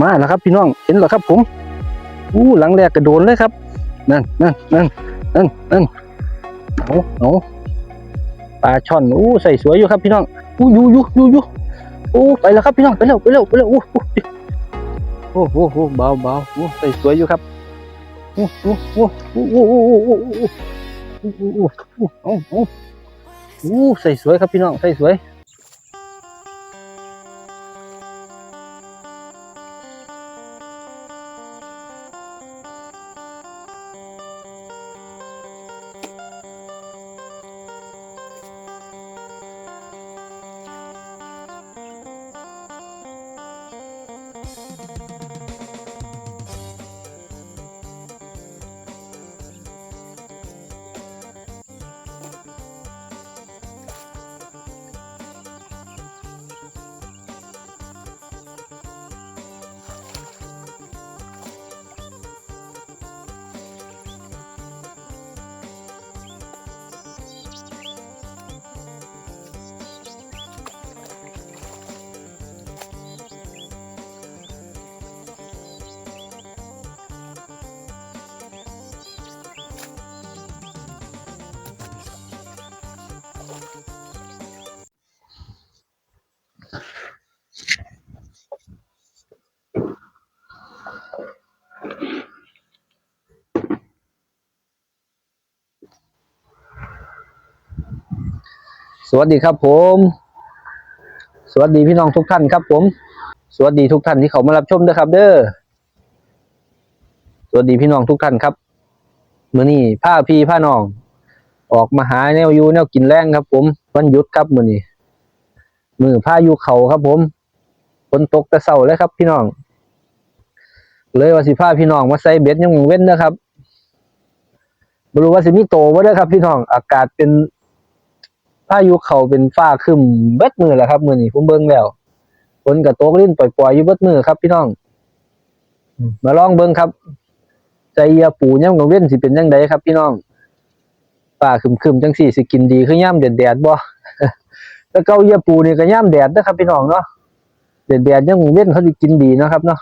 มาแล้วครับ พี่น้องเห็นแล้วครับ ผมอู้หลังแรกกระโดนเลยครับนั่นนั่นนั่นนั่นนั่นเอาเอาปลาช่อนอู้ใส่สวยอยู่ครับ พี่น้องอู้ยูยูยูยูโอ้ไปแล้วครับพี่น้องไปแล้วไปแล้วไปแล้วอู้โอ้โหโอ้โหเบาเบาโอ้ใส่สวยอยู่ครับโอ้โหโอ้โหโอ้โหโอ้โหโอ้โหโอ้โหโอ้โหโอ้โหโอ้ใส่สวยครับพี่น้องใส่สวย สวัสดีครับผม สวัสดีพี่น้องทุกท่านครับผม สวัสดีทุกท่านที่เขามารับชมด้วยครับ เด้อ สวัสดีพี่น้องทุกท่านครับมื้อนี้พาพี่พาน้อง ออกมาหาแนวยูแนวกินแรงครับ ผมวันหยุดครับมื้อนี้มือพายุเขาครับ ผมฝนตกแต่เช้าเลยครับ พี่น้อง เลยว่าสิพาพี่น้องมาใส่เบ็ดยังเว้นนะครับบ่รู้ว่าสิมีโตบ่เด้ครับ พี่น้องอากาศเป็นายุเขาเป็นฟ้าคึมเบิดมือแหละครับ มือนี้ผมเบิ่งแล้วฝนกับโต๊กลิ้นปล่อยๆอยู่เบิดมือครับ พี่น้องมาลองเบิ่งครับ ใจเอียปูย่ำกังเว้นสิเป็นจังไดครับ พี่น้องฟ้าครึมๆจังสี่สิกินดีคือย่ำแดดๆบ่แต่เกาเอียปูนี่ก็ย่ำแดดนะครับ พี่น้องเนาะแดดๆยังกังเว้นเขาสิกินดีนะครับเนาะ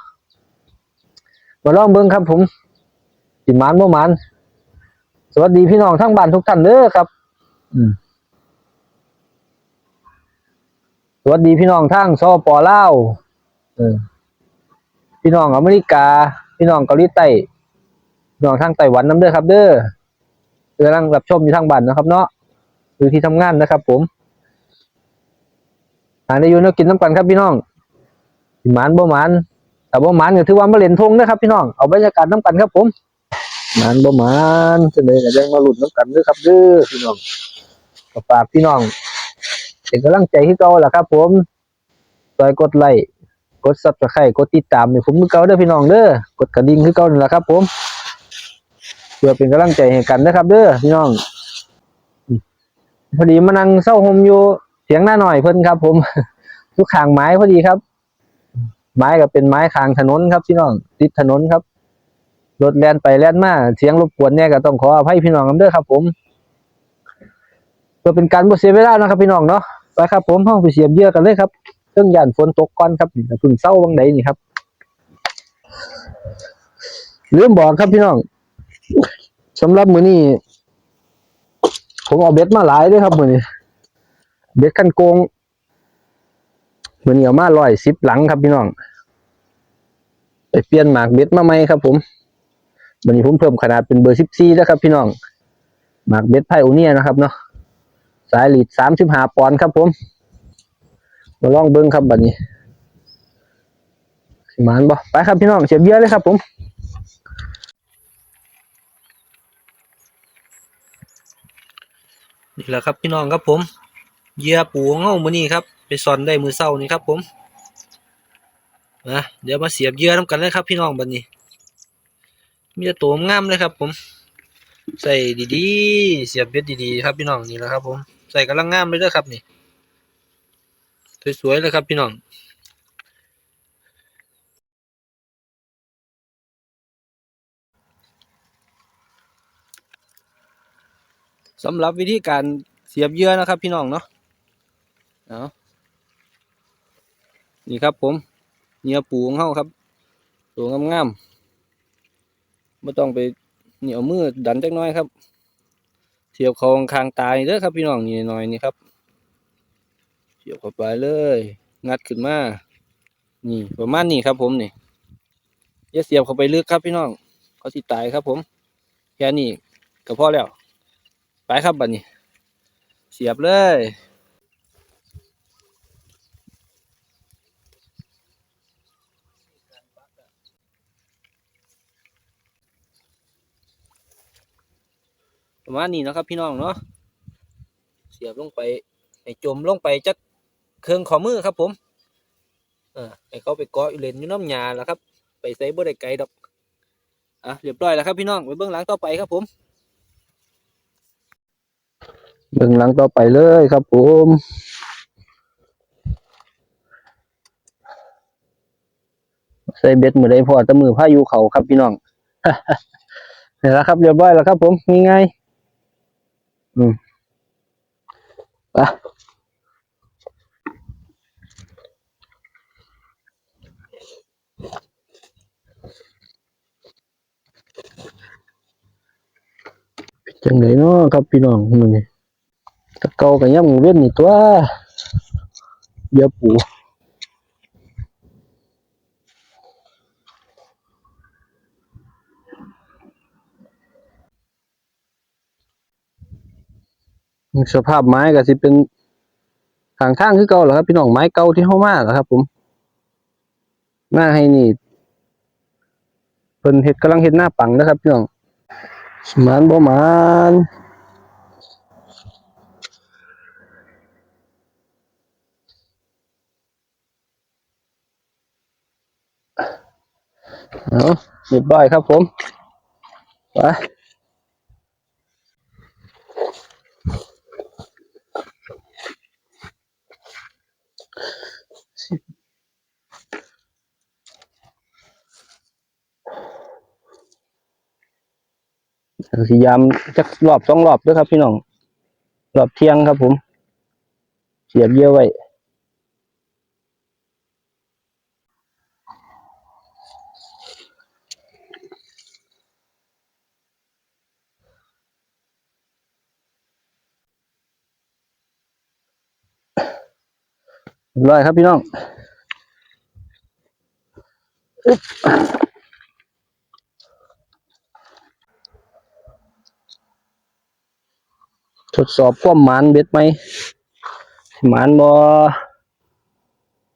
มาลองเบิ่งครับ ผมสิมานบ่มานสวัสดีพี่น้องทั้งบ้านทุกท่านเด้อครับ อืม สวัสดีพี่น้องทางซอปอลาวพี่น้องอเมริกา พี่น้องเกาหลีใต้พี่น้องทางไต้หวันน้ำเด้อครับ เด้อกำลังรับชมอยู่ทางบ้านนะครับ เนาะหรือที่ทำงานนะครับ ผมหาได้อยู่เนาะกินน้ำกันครับพี่น้องหมานบ่หมานแต่บ่หมานก็ถือว่ามาเล่นทงนะครับ พี่น้องเอาบรรยากาศน้ำกันครับ ผมหมานบ่หมานเสนอก็ยังมาหลุดน้ำกันเด้อครับเด้อพี่น้องฝากพี่น้อง เป็นกำลังใจให้เก่าแหละครับ ผมซอยกดไลค์กดซับสไครต์กดติดตามให้ผมคือเก่าเด้อพี่น้องเด้อกดกระดิ่งคือเก่านี่แหละครับ ผมเพื่อเป็นกำลังใจให้กันนะครับ เด้อพี่น้องพอดีมานั่งเศร้าหมอยู่เสียงหน้าหน่อยเพิ่นครับ ผมทุกขางไม้พอดีครับ ไม้ก็เป็นไม้คางถนนครับพี่น้องติดถนนครับรถแล่นไปแล่นมาเสียงรบกวนเนี่ยก็ต้องขออภัยพี่น้องกันเด้อครับ ผมเพื่อเป็นการบ่เสียเวลานะครับ พี่น้องเนาะ ไปครับผมห้องไปเสียบเยื่อกันเลยครับเครื่องยานฝนตกก่อนครับนี่พึ่งเศร้าวังใดนี่ครับลืมบอกครับพี่น้องสำหรับมือนี้ผมเอาเบ็ดมาหลายเด้วยครับมือนี้เบ็ดคันโกงมือนี้เอามา110หลังครับพี่น้องไปเปลี่ยนหมากเบ็ดมาใหม่ครับ ผมมือนี้ผมเพิ่มขนาดเป็นเบอร์14แล้วครับ พี่น้องหมากเบ็ดไพโอเนียนะครับเนาะ สายหลีดสามสิบห้าปอนด์ครับผม มาลองเบิ้งครับบัดนี้สิหมานบ่ไปครับพี่น้องเสียบเยอะเลยครับผมนี่แหละครับพี่น้องครับผมเหยื่อปูของเฮามื้อนี้ครับ ไปซ่อนได้มือเช้านี่ครับผมนะเดี๋ยวมาเสียบเหยื่อนํกันเลยครับพี่น้องบัดนี้ มีแต่ตัวงามเลยครับผม ใส่ดีๆ เสียบเบ็ดดีๆ ครับพี่น้องนี่แหละครับผม ใส่กำลังงามเลยเด้อครับนี่สวยๆเลยครับพี่น้องสำหรับวิธีการเสียบเยื่อนะครับ พี่น้องเนาะเอานี่ครับผมเหยื่อปูของเขาครับตัวงามๆไม่ต้องไปเหนียวมือดันจักน้อยครับ เทียบเขาคางตายเด้อครับพี่น้องนี่หน่อยนี่ครับเทียบเข้าไปเลย งัดขึ้นมา นี่ประมาณนี้ครับ ผมนี่อย่าเสียบเข้าไปลึกครับพี่น้องเขาสิตายครับ ผมแค่นี้ก็พอแล้ว ไปครับบัดนี้ เสียบเลย ประมาณนี้นะครับ พี่น้องเนาะเสียบลงไปให้จมลงไปจักเครื่องขอมือครับ ผมเออให้เขาไปเกาะอยู่เลนอยู่น้ำยาแล้วครับ ไปใส่บ่ได้ไกลดอกอะเรียบร้อยแล้วครับพี่น้องไปเบื้องหลังต่อไปครับ ผมเบื้องหลังต่อไปเลยครับ ผมใส่เบ็ดมือใดพอแตะมือพายุเขาครับพี่น้องนี่แหละครับเรียบร้อยแล้วครับ ผมง่ายๆ อืมไปจังไหนเนาะครับพี่น้องมือนี้ตะเกากับย่ำเว้นนี่ตัวเดี๋ยวปู สภาพไม้ก็สิเป็นทางทางคือเก่าแหละครับ พี่น้องไม้เก่าที่เข้ามาแหละครับ ผมหน้าให้นี่เพิ่นเฮ็ดกำลังเฮ็ดหน้าปังนะครับพี่น้องสมานบ่มานเอาเรียบร้อยครับผมไป พยายามจักรอบสองรอบด้วยครับ พี่น้อง รอบเที่ยงครับผม เสียบเยอะไว้ เร้อยครับพี่น้องทดสอบความหมานเบ็ดไหมหมานบอ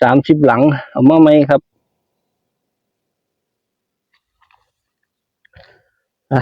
สามสิบหลัง เอามาไหมครับอะ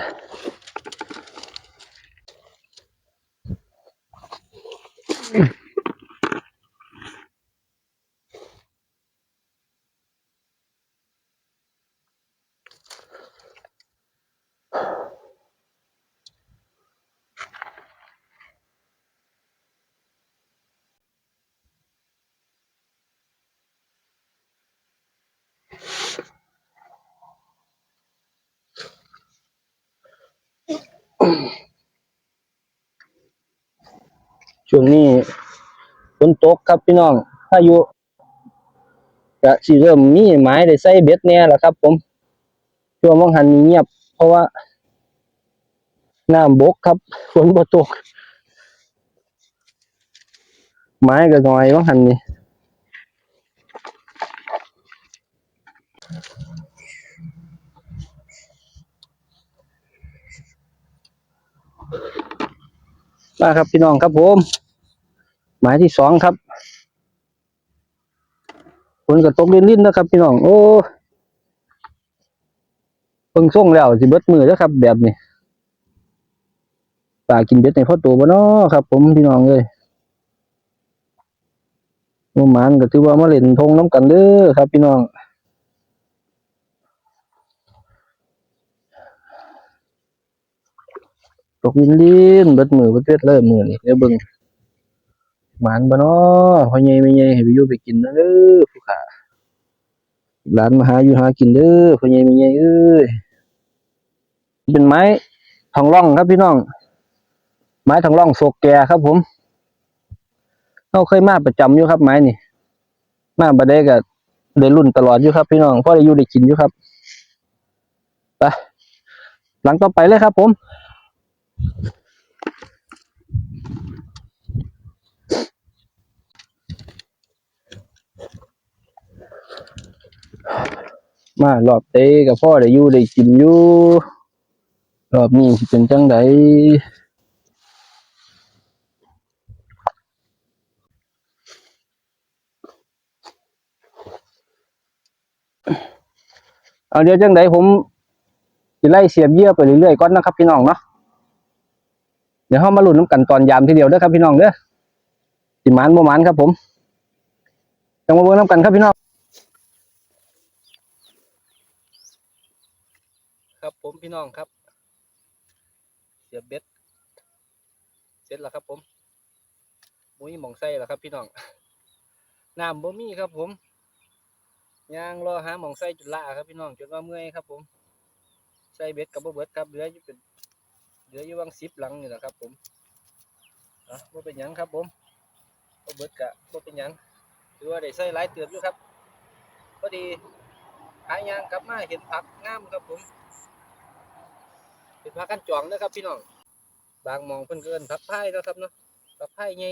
ช่วงนี้ฝนตกครับพี่น้องพายุจะสิเริ่มมีหมายได้ใส่เบ็ดแน่แล้วครับ ผมช่วงมองหันนี่เงียบ เพราะว่าน้ำบกครับฝนบ่ตกไม้ก็น้อยมองหันนี่มาครับพี่น้องครับผม หมายที่สองครับฝนก็ตกลิ้นๆนะครับ พี่น้อง โอ้เพิ่งส่งแล้วสิเบิดมือแล้วครับ แบบนี้ปลากินเบ็ดในพ่อตัวบ่เนาะครับ ผมพี่น้องเลยโอ้หมันก็ถือว่ามาเล่นทงน้ำกันเด้อครับ พี่น้องตกลิ้นลิ้นๆเบิดมือเบิดเวทเลยมือนี่เดี๋ยวเบิ่ง หมันบ่เนาะพ่อใหญ่แม่ใหญ่ให้ไปอยู่ไปกินนะเด้อผู้ขาหลานมาหาอยู่หากินเด้อพ่อใหญ่แม่ใหญ่เอ้ยเป็นไม้ทองร่องครับพี่น้อง ไม้ทองร่องโศกแก่ครับ ผมเราเคยมาประจำอยู่ครับ ไม้นี่ มาบ่ได้ก็ได้รุ่นตลอดอยู่ครับ พี่น้องพ่อได้อยู่ได้กินอยู่ครับไปหลังต่อไปเลยครับ ผม มารอบเตะกับพ่อได้อยู่ได้กินอยู่รอบนี้สิเป็นจังไดเอาเดี๋ยวจังไดผมสิไล่เสียบเยื่อไปเรื่อยๆก่อนนะครับพี่น้องเนาะเดี๋ยวเฮามาลุ้นน้ำกันตอนยามทีเดียวเด้อครับพี่น้องเด้อสิหมานบ่หมานครับผมจังมาเบิ่งน้ำกันครับพี่น้อง ครับ ผมพี่น้องครับ เสียบเบ็ดเสร็จแล้วครับ ผมมุ้ยหมองไส้แล้วครับ พี่น้องน้ำบ่มีครับ ผมยางรอหาหมองไส้จุดละครับ พี่น้องจนว่าเมื่อยครับ ผมใส่เบ็ดกับบ่เบิดครับเหลืออยู่เป็นเหลืออยู่วังสิบหลังนี่แหละครับ ผมอะบ่เป็นหยังครับ ผมบ่เบิดกะบ่เป็นหยังถือว่าได้ใส่หลายเติบอยู่ครับพอดีหายางกลับมาเห็นผักงามครับผม เป็นพักกันจองนะครับพี่น้อง บางมองเพิ่นเอิ้นพักไผ่เนาะครับเนาะพักไผ่ไง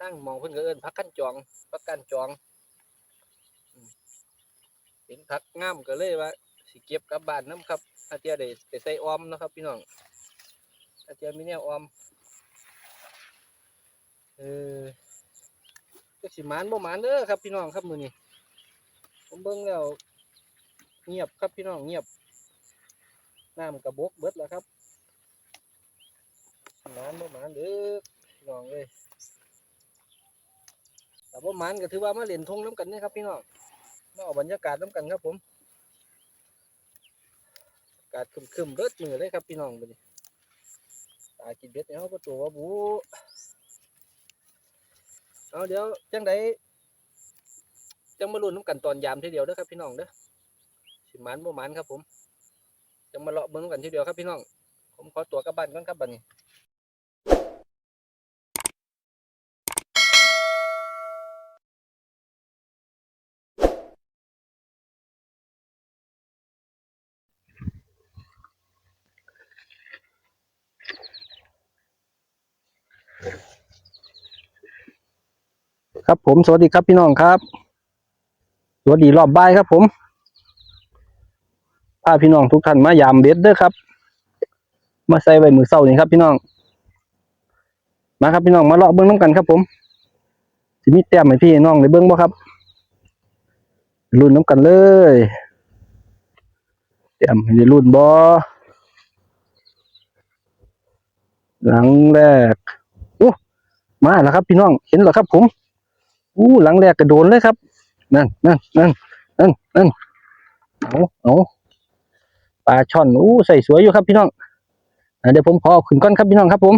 ตั้งมองเพิ่นเอิ้นพักกันจองพักกันจองเป็นพักง่ามก็เลยว่าสิเก็บกลับบ้านน้ำครับอาเทียได้ไปใส่ออมนะครับ พี่น้องอาเทียมีแนวออมเออก็สิหมานบ่หมานเด้อครับพี่น้องครับมือนี้ผมเบิ่งแล้วเงียบครับพี่น้องเงียบ น้ำกระบกเบิดแล้วครับหมานบ่หมานเด้อน้องเอ้ยแต่บ่หมานก็ถือว่ามาเล่นทงน้ำกันนะครับพี่น้องมาเอาบรรยากาศน้ำกันครับผมอากาศคึมๆเบิดจริงเลยครับพี่น้องบัดนี้ตากินเบ็ดเนี่ยเขาประตูว่าบูเอาเดี๋ยวจังไดจังมาลุ้นน้ำกันตอนยามทีเดียวเด้อครับพี่น้องเด้อสิหมานบ่หมานครับผม จะมาเลาะเบิ้งกันทีเดียวครับพี่น้อง ผมขอตัวกลับบ้านก่อนครับบัดนี้ครับผมสวัสดีครับพี่น้องครับ สวัสดีรอบบ่ายครับผม พาพี่น้องทุกท่านมายามเบ็ดเด้อครับ มาใส่ไว้มือเศร้านี่ครับ พี่น้อง มาครับพี่น้องมาเลาะเบิ้งน้ำกันครับ ผมสิมีแต้มให้พี่น้องได้เบิ้งบ่ครับรุ่นน้ำกันเลยแต้มให้ได้รุ่นบ่หลังแรกอู้มาแล้วครับ พี่น้องเห็นแล้วครับ ผมอู้หลังแรกกระโดนเลยครับนั่นนั่นนั่นนั่นนั่นเอาเอา ลาช่อนอู้ใส่สวยอยู่ครับพี่น้องเดี๋ยวผมขอขึ้นก้อนครับพี่น้องครับผม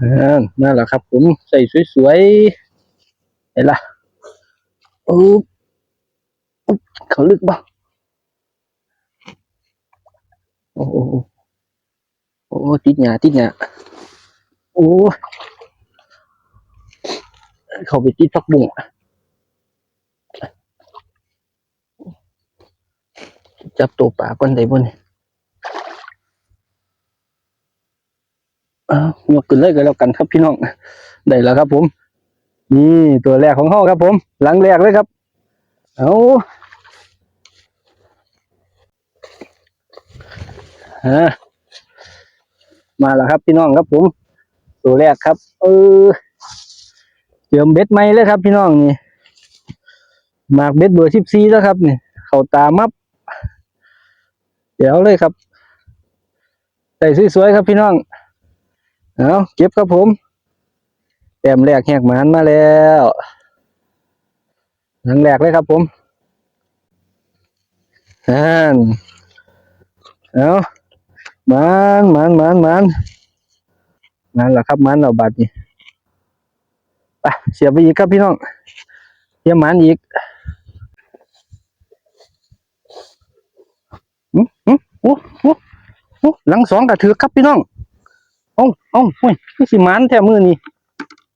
อ่านั่นแหละครับ ผมใส่สวยๆเห็นละอุ๊บอุ๊บเขาลึกบ้างโอ้โหโอ้โหติดหยาติดหยาโอ้เขาไปติดพักบุ้ง จับตัวปลาก่อนได้บ่เนี่ยอ้าวยกขึ้นเลยก็แล้วกันครับพี่น้องได้แล้วครับ ผม นี่ตัวแรกของห้องครับ ผม หลังแรกเลยครับ เอาฮะมาแล้วครับพี่น้องครับ ผม ตัวแรกครับ เออเจิมเบ็ดไหมเลยครับ พี่น้องนี่หมากเบ็ดเบอร์สิบสี่แล้วครับนี่ เขาตามับ เดี๋ยวเลยครับใส่สวยๆครับพี่น้องเอาเก็บครับผมแต้มแรกแหกหมานมาแล้วหลังแรกเลยครับผมอ่นเอาหมานหมานหมานหมานหมานแล้วครับหมานเราบาดนี้ไปเสียบไปอีกครับพี่น้องเสียบหมานอีก อืมอืมโอ้โอ้โอ้หลังสองกระถือครับพี่น้องเอ้าเอ้าเฮ้ยคือสิหมานแท้มือนี่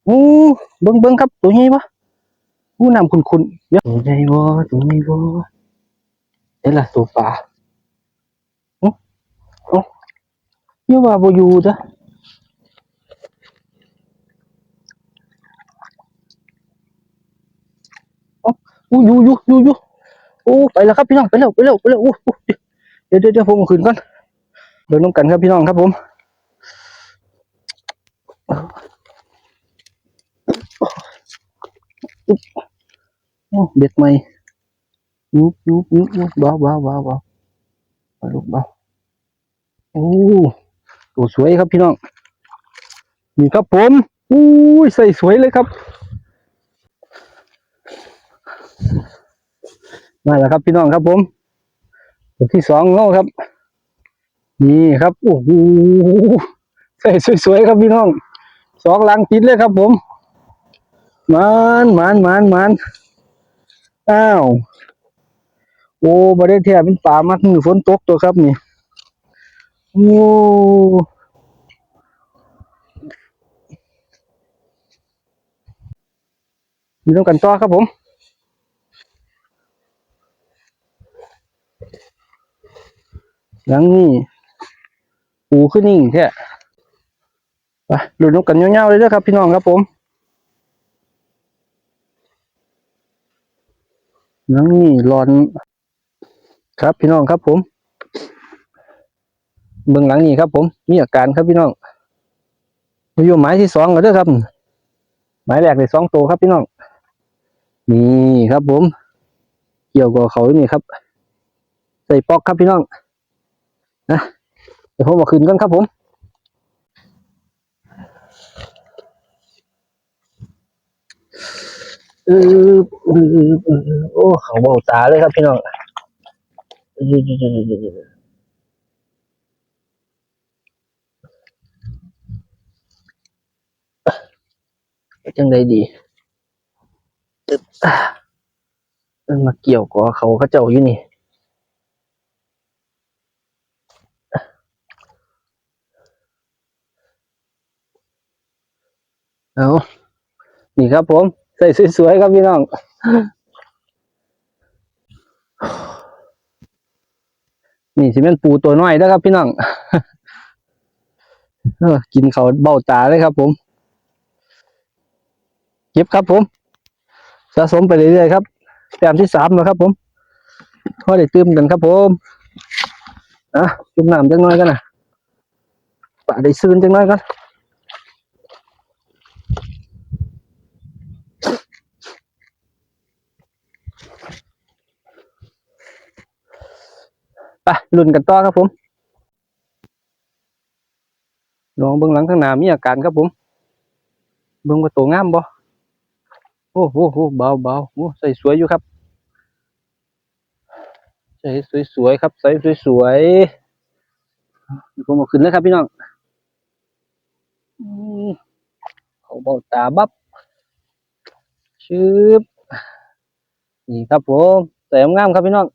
โอ้เบิ้งเบิ้งครับตัวใหญ่ปะอู้น้ำขุ่นๆเดี๋ยวตัวใหญ่บ่ตัวใหญ่บ่เอนี่ล่ะตัวปลาโอ้โอ้ยว่าบ่อยู่จ้ะโอ้อู้อยู่อยู่อยู่อยู่โอ้ไปแล้วครับพี่น้องไปแล้วไปแล้วไปแล้วโอ้โอ้ เดี๋ยวเดี๋ยวผมขึ้นก่อนเดินน้ำกันครับพี่น้องครับผมโอ้เบ็ดใหม่ยุบยุบยุบยุบเบาเบาเบาเบาเอาลูกเบาโอ้ตัวสวยครับพี่น้องนี่ครับผมอู้ยใส่สวยเลยครับมาแล้วครับพี่น้องครับผม ตัวที่สองเงาครับ นี่ครับโอ้โหใส่สวยๆครับพี่น้องสองลังติดเลยครับผมมันมันมันมันอ้าวโอ้บ่ได้แท้เป็นป่ามักมือฝนตกตัวครับนี่โอ้มีต้องกันต่อครับผม หลังนี้ปูขึ้นนิ่งแท้ไปหลุดนกกันเงาวๆเลยเด้อครับ พี่น้องครับผมหลังนี้ร้อน ครับพี่น้องครับผม เบื้องหลังนี้ครับ ผม มีอาการครับพี่น้องมาอยู่หมายที่สองแล้วเด้อครับ หมายแรกเลยสองตัวครับพี่น้อง นี่ครับผม เกี่ยวกับเขาอนี่ครับ ใส่ปอกครับพี่น้อง นะเดี๋ยวผมมาคืนกันครับผมเออเออเออเอโอ้เขาเบาตาเลยครับพี่น้องจังไดดีตึ๊บอ่ามันมาเกี่ยวกับเขาเขาเจ้าอยู่นี่ เอานี่ครับผม ใส่สวยๆครับพี่น้องนี่สิเป็นปูตัวน้อยนะครับพี่น้องเออกินเขาเบ้าตาเลยครับ ผม เก็บครับ ผมสะสมไปเรื่อยๆครับแต้มที่สามแล้วครับ ผมพอได้ตื่มกันครับ ผมอะจุ่มน้ำจังน้อยกันนะปะได้ซื้นจังน้อยกัน ไปลุ้นกันต่อครับผมลองเบื้องหลังข้างหน้ามีอาการครับผมเบื้องว่าตัวงามบ่โอ้โหโหเบาเบาโอ้ใส่สวยอยู่ครับใส่สวยๆครับใส่สวยๆผมเอาขึ้นเลยครับพี่น้องเขาเบาตาบับชืบนี่ครับผมใส่งามครับพี่น้อง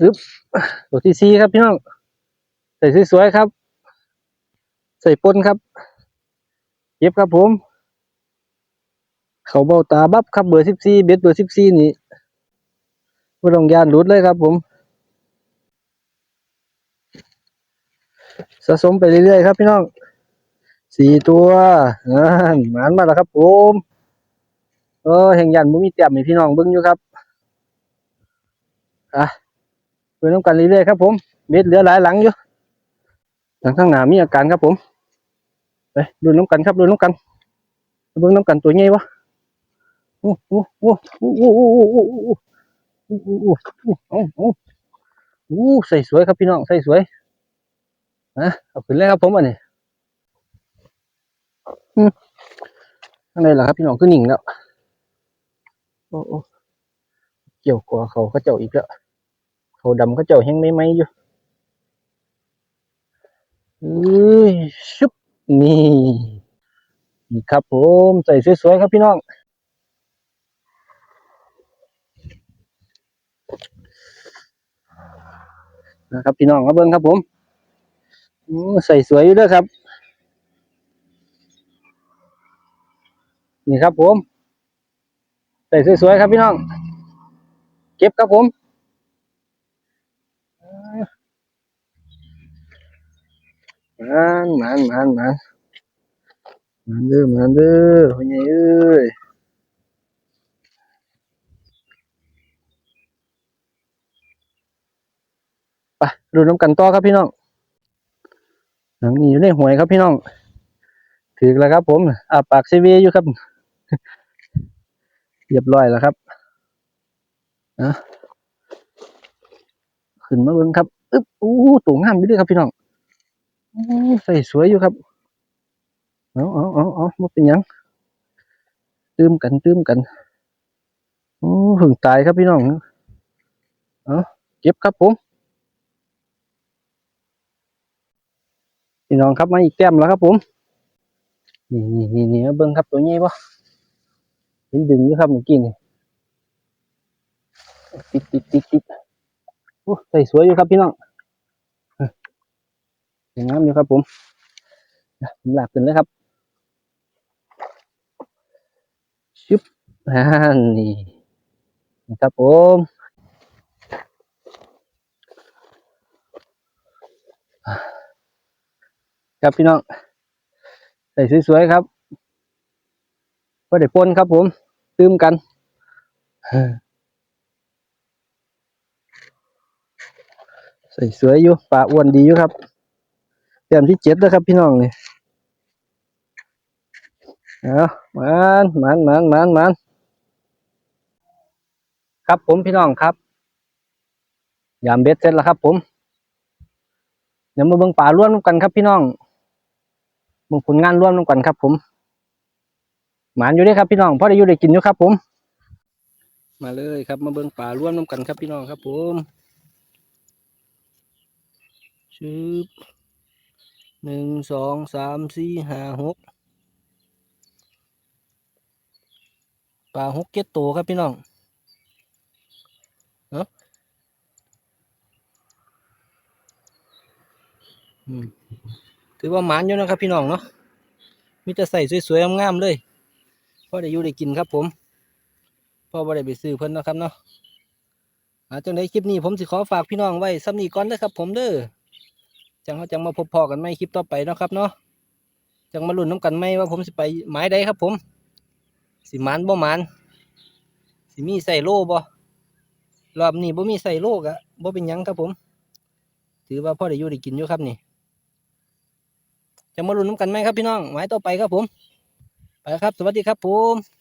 อึบตัวที่สี่ครับพี่น้อง ใส่สวยๆครับ ใส่ปนครับ เย็บครับผม เขาเบาตาบับครับเบอร์สิบสี่เบ็ดเบอร์สิบสี่นี่ไม่ต้องยานหลุดเลยครับผม สะสมไปเรื่อยๆครับพี่น้องสี่ตัวอ่าหมานมาแล้วครับผมเออแห่งยันบ่มีเต็มให้พี่น้องเบิ่งอยู่ครับอะ เพิ่มกันเรื่อยๆครับผมเม็ดเหลือหลายหลังอยู่หลังข้างหน้ามีอาการครับผมไปดูน้ำกันครับดูน้ำกันเบิ้งน้ำกันตัวใหญ่วะโอ้โหโอ้โหโอ้โหโอ้โหโอ้โหโอ้โหโอ้ใส่สวยครับพี่น้องใส่สวยนะเอาขึ้นเลยครับผมอันนี้ข้างในเหรอครับพี่น้องขึ้นหนิงแล้วโอ้เกี่ยวคอเขาเขาเจ้าอีกแล้ว เขาดำเขาเจ้าแห้งไม่ไหมอยู่เอ้ยชุบนี่นี่ครับผมใส่สวยๆครับพี่น้องนะครับพี่น้องมาเบิ้งครับผมใส่สวยอยู่เด้วยครับ นี่ครับผม ใส่สวยๆครับพี่น้อง เก็บครับผม มันมันมันมันมันเด้อมันเด้อพ่อใหญ่เอ้ยไปดูน้ำกันต่อครับพี่น้องหนังนี้อยู่ในหวยครับพี่น้องถือแล้วครับ ผมอาปากซีวีอยู่ครับเรียบร้อยแล้วครับนะขึ้นมาเบิ่งครับอึ๊บอู้ตัวงามอยู่ด้วยครับพี่น้อง ใส่สวยอยู่ครับ เอาเอาเอาเอามาเป็นยังตื้มกันตื้มกันโอ้หึงตายครับพี่น้องเอาเก็บครับผมพี่น้องครับมาอีกแต้มแล้วครับผม นี่นี่นี่นี่เอาเบิ่งครับตัวนี้ปะเห็นดึงอยู่ครับเมื่อกี้นี่ติดติดติดติดโอ้ใส่สวยอยู่ครับพี่น้อง วยงามอยู่ครับผมผมหลักขึ้นเลยครับชึบอ่านี่นี่ครับผมครับพี่น้องใส่สวยๆครับก็ได้ปนครับผมตื้มกันใส่สวยอยู่ปลาอ้วนดีอยู่ครับ เตรียมที่เจ็ดแล้วครับพี่น้องนี่เอามันมันมันมันมันครับผมพี่น้องครับ ยามเบ็ดเสร็จแล้วครับ ผม เดี๋ยวมาเบิ่งป่าร่วมกันครับพี่น้องเบิ่งผลงานร่วมกันครับ ผมหมานอยู่ด้ครับพี่น้องพอได้อยู่ได้กินอยู่ครับ ผม มาเลยครับ มาเบิ่งป่าร่วมกันครับพี่น้องครับ ผมชืบ หนึ่งสองสามสี่ห้าหกป่าหกเจ็ดตัวครับพี่น้องอืมถือว่าหมานอยู่นะครับพี่น้องเนาะมีแต่ใส่สวยๆงามๆเลยพอได้อยู่ได้กินครับผมพอบ่ได้ไปซื้อเพิ่นนะครับเนาะจังไดคลิปนี้ผมสิขอฝากพี่น้องไว้ซ้ำนี้ก่อนเด้อครับผมเด้อ จังเขาจังมาพบพอกันใหม่คลิปต่อไปเนาะครับเนาะจังมาลุ้นน้ำกันไหมว่าผมสิไปหมายใดครับผม สิมานบ่มานสิมีใส่โล่บ่รอบนี้บ่มีใส่โล่กะบ่เป็นยังครับผม ถือว่าพ่อได้อยู่ได้กินอยู่ครับนี่จะมาลุ้นน้ำกันไหมครับพี่น้องหมายต่อไปครับผม ไปครับ สวัสดีครับผม